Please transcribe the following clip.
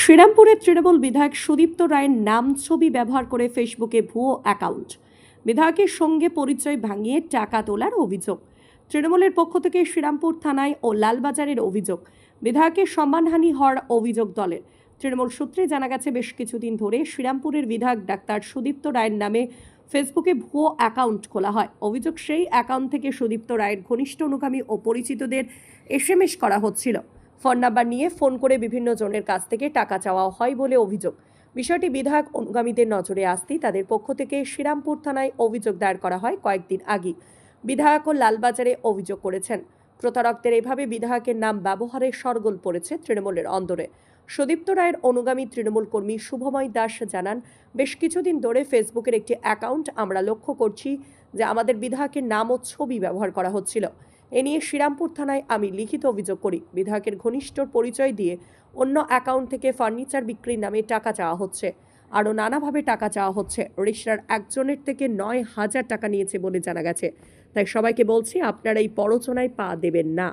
শ্রীরামপুরের তৃণমূল বিধায়ক সুদীপ্ত রায়ের নাম ছবি ব্যবহার করে ফেসবুকে ভুয়ো অ্যাকাউন্ট। বিধায়কের সঙ্গে পরিচয় ভাঙিয়ে টাকা তোলার অভিযোগ। তৃণমূলের পক্ষ থেকে শ্রীরামপুর থানায় ও লালবাজারের অভিযোগ। বিধায়কের সম্মানহানি হওয়ার অভিযোগ দলের। তৃণমূল সূত্রে জানা গেছে, বেশ কিছুদিন ধরে শ্রীরামপুরের বিধায়ক ডাক্তার সুদীপ্ত রায়ের নামে ফেসবুকে ভুয়ো অ্যাকাউন্ট খোলা হয়। অভিযোগ সেই অ্যাকাউন্ট থেকে সুদীপ্ত রায়ের ঘনিষ্ঠ অনুগামী ও পরিচিতদের এসএমএস করা হচ্ছিল। ফোন নাম্বার নিয়ে ফোন করে বিভিন্ন জনের কাছ থেকে টাকা চাওয়া হয় বলে অভিযোগ। বিষয়টি বিধায়ক অনুগামীদের নজরে আসতেই তাদের পক্ষ থেকে শ্রীরামপুর থানায় অভিযোগ দায়ের করা হয় কয়েকদিন আগে বিধায়ক ও লালবাজারে অভিযোগ করেছেন, প্রতারকদের এভাবে বিধায়কের নাম ব্যবহারে সরগোল পড়েছে তৃণমূলের অন্দরে। সুদীপ্ত রায়ের অনুগামী তৃণমূল কর্মী শুভময় দাস জানান, বেশ কিছুদিন ধরে ফেসবুকের একটি অ্যাকাউন্ট আমরা লক্ষ্য করছি যে আমাদের বিধায়কের নাম ও ছবি ব্যবহার করা হচ্ছিল। এ নিয়ে শ্রীরামপুর থানায় আমি লিখিত অভিযোগ করি। বিধায়কের ঘনিষ্ঠর পরিচয় দিয়ে অন্য অ্যাকাউন্ট থেকে ফার্নিচার বিক্রির নামে টাকা চাওয়া হচ্ছে। আরও নানাভাবে টাকা চাওয়া হচ্ছে। রিক্সার একজনের থেকে নয় হাজার টাকা নিয়েছে বলে জানা গেছে। তাই সবাইকে বলছি আপনারা এই প্ররোচনায় পা দেবেন না।